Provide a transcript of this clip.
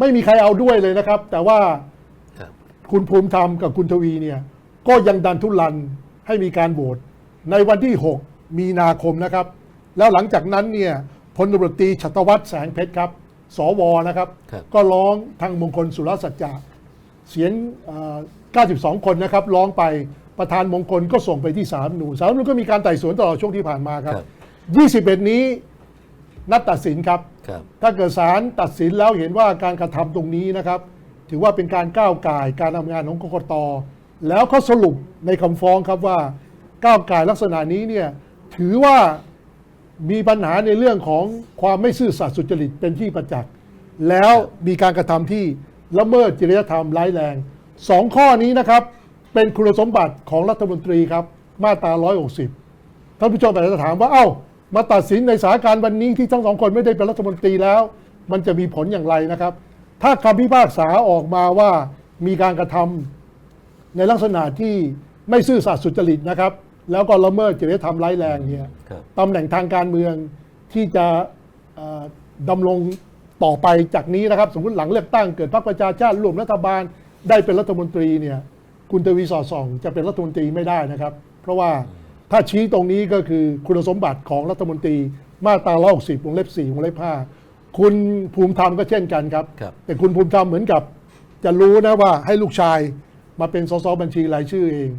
ไม่มีใครเอาด้วยเลยนะครับ แต่ว่าครับคุณภูมิธรรมกับคุณทวีเนี่ย ก็ยังดันทุลันให้มีการโหวตในวันที่ 6 มีนาคมนะครับ แล้วหลังจากนั้นเนี่ยพลตำรวจตรีชัตวัฒน์แสงเพชรครับ สวนะครับครับ ก็ร้องทางมงคลสุรสัจจะเสียงเอ่อ92 คนนะครับ ร้องไปประธานมงคลก็ส่งไปที่ศาลรัฐธรรมนูญศาลรัฐธรรมนูญก็มีการไต่สวนตลอดช่วงที่ผ่านมาครับ 21 นี้นัดตัดสินครับครับถ้าเกิดศาลตัดสินแล้วเห็นว่าการกระทำตรงนี้นะครับ ถือว่าเป็นการก้าวไก่ายการทำงานของกกตแล้วเขาสรุปในคำฟ้องครับว่าก้าวไก่ายลักษณะนี้เนี่ยถือว่ามีปัญหาในเรื่องของความไม่ซื่อสัตย์สุจริตเป็นที่ประจักษ์แล้วมีการกระทำที่ละเมิดจริยธรรมร้ายแรงสองข้อนี้นะครับ เป็นคุณสมบัติของรัฐมนตรีครับ มาตรา 160 ท่านผู้ชมอาจจะถามว่าเอ้า มาตัดสินในสถานการณ์วันนี้ที่ทั้งสองคนไม่ได้เป็นรัฐมนตรีแล้ว มันจะมีผลอย่างไรนะครับ ถ้าคำพิพากษาออกมาว่ามีการกระทำในลักษณะที่ไม่ซื่อสัตย์สุจริตนะครับ แล้วก็ละเมิดจริยธรรมร้ายแรงเนี่ยครับตำแหน่งทางการเมืองที่จะเอ่อดำรงต่อไปจากนี้นะครับ สมมติหลังเลือกตั้งเกิดพรรคประชาชาติร่วมรัฐบาลได้เป็นรัฐมนตรีเนี่ยคุณทวีสอดส่อง จะเป็นรัฐมนตรีไม่ได้นะครับ เพราะว่า ถ้าชี้ตรงนี้ก็คือคุณสมบัติของรัฐมนตรีมาตรา160วงเล็บ4วงเล็บ5คุณภูมิธรรมก็เช่นกันครับ ครับ แต่คุณภูมิธรรมเหมือนกับ จะรู้นะว่าให้ลูกชายมาเป็นสสบัญชีรายชื่อเอง